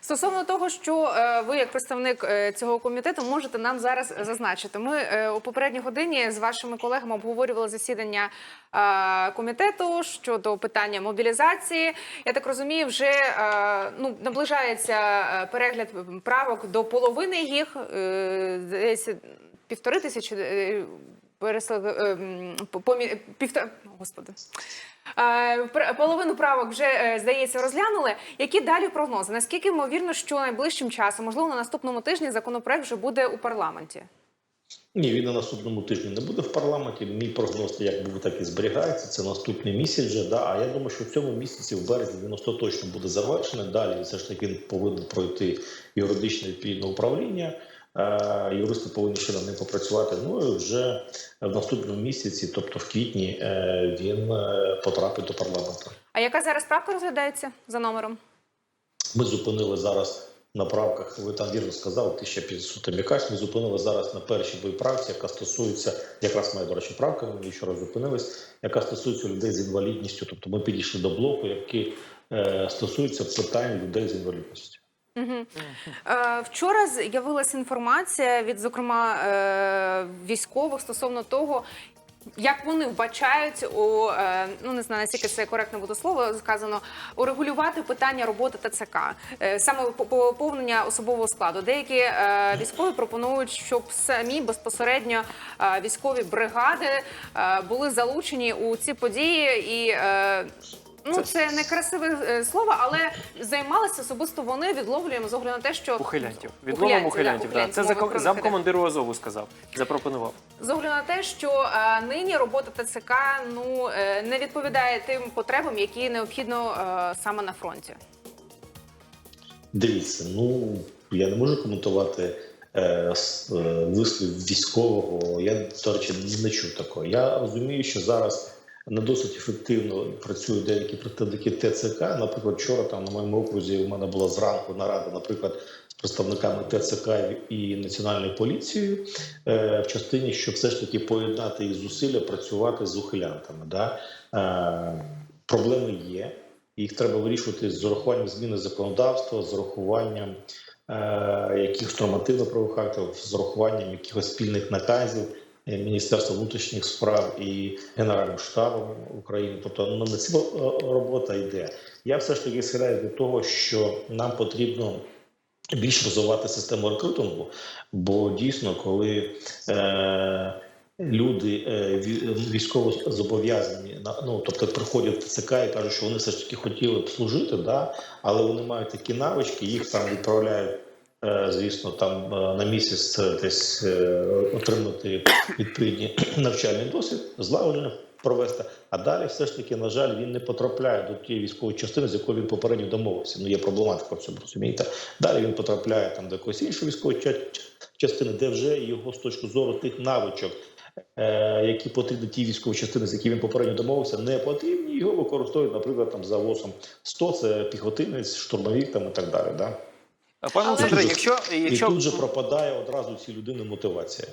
Стосовно того, що е, ви, як представник е, цього комітету, можете нам зараз зазначити. Ми е, у попередній годині з вашими колегами обговорювали засідання комітету щодо питання мобілізації. Я так розумію, вже ну наближається перегляд правок до половини їх. Десь півтори тисячі. Е, помі- півтора господи. Е, Половину правок вже е, здається розглянули. Які далі прогнози? Наскільки ймовірно, що найближчим часом, можливо, на наступному тижні законопроект вже буде у парламенті? Ні, він на наступному тижні не буде в парламенті. Мій прогноз як був, так і зберігається. Це наступний місяць вже. Да. А я думаю, що в цьому місяці, в березні, він остаточно буде завершений. Далі все ж таки він повинен пройти юридичне відповідне управління. Е, Юристи повинні ще над ним попрацювати. Ну і вже в наступному місяці, тобто в квітні, е, він е, потрапить до парламенту. А яка зараз правка розглядається за номером? Ми зупинили зараз на правках. Ви там вірно сказали, 1500 там якась. Ми зупинили зараз на першій боєправці, яка стосується якраз моя до речі, правка. Ми ще раз зупинились, яка стосується людей з інвалідністю. Тобто ми підійшли до блоку, який е, стосується питань людей з інвалідністю. Угу. Вчора з'явилася інформація від, зокрема, е, військових стосовно того. Як вони вбачають у е, ну не знаю, наскільки це коректне буде слово сказано, урегулювати питання роботи ТЦК, саме поповнення особового складу. Деякі військові пропонують, щоб самі безпосередньо військові бригади були залучені у ці події і. Ну, це не красиве е, слово, але займалися особисто вони відловлюємо з огляду на те, що Ухилянтів. Відловом Ухилянтів, ухилянтів. да, Це замкомандиру Азову сказав, запропонував. з огляду на те, що е, нині робота ТЦК ну е, не відповідає тим потребам, які необхідно е, саме на фронті. Дивіться, ну я не можу коментувати е, е, вислів військового. Я до речі не чув такого. Я розумію, що зараз не досить ефективно працюють деякі представники ТЦК. Наприклад, вчора там на моєму окрузі у мене була зранку нарада, наприклад, з представниками ТЦК і національної поліцією е, в частині, щоб все ж таки поєднати їх зусилля працювати з ухилянтами. Да? Е, проблеми є. Їх треба вирішувати з урахуванням зміни законодавства, з урахуванням е, якихось нормативно-правових актів, з урахуванням якихось спільних наказів Міністерства внутрішніх справ і Генеральним штабом України. Тобто ну, на цю робота йде. Я все ж таки схиляюсь до того, що нам потрібно. Більш розвивати систему рекрутингу, бо дійсно, коли е, люди е, військово зобов'язані ну, тобто приходять в ТЦК і кажуть, що вони все ж таки хотіли б служити, да, але вони мають такі навички, їх там відправляють. Е, Звісно, там е, на місяць десь е, отримати відповідні навчальний досвід, злагодження провести. А далі, все ж таки, на жаль, він не потрапляє до тієї військової частини, з якою він попередньо домовився. Ну є проблематика в цьому розумієте. Далі він потрапляє там до якоїсь іншої військової частини, де вже його з точки зору тих навичок, які потрібні тій військовій частини, з якими він попередньо домовився, не потрібні. Його використовують, наприклад, там за ВОСом 100 – це піхотинець, штурмовик там і так далі. Да? Пане Олександре, якщо, якщо, І тут же пропадає одразу цій людини мотивація.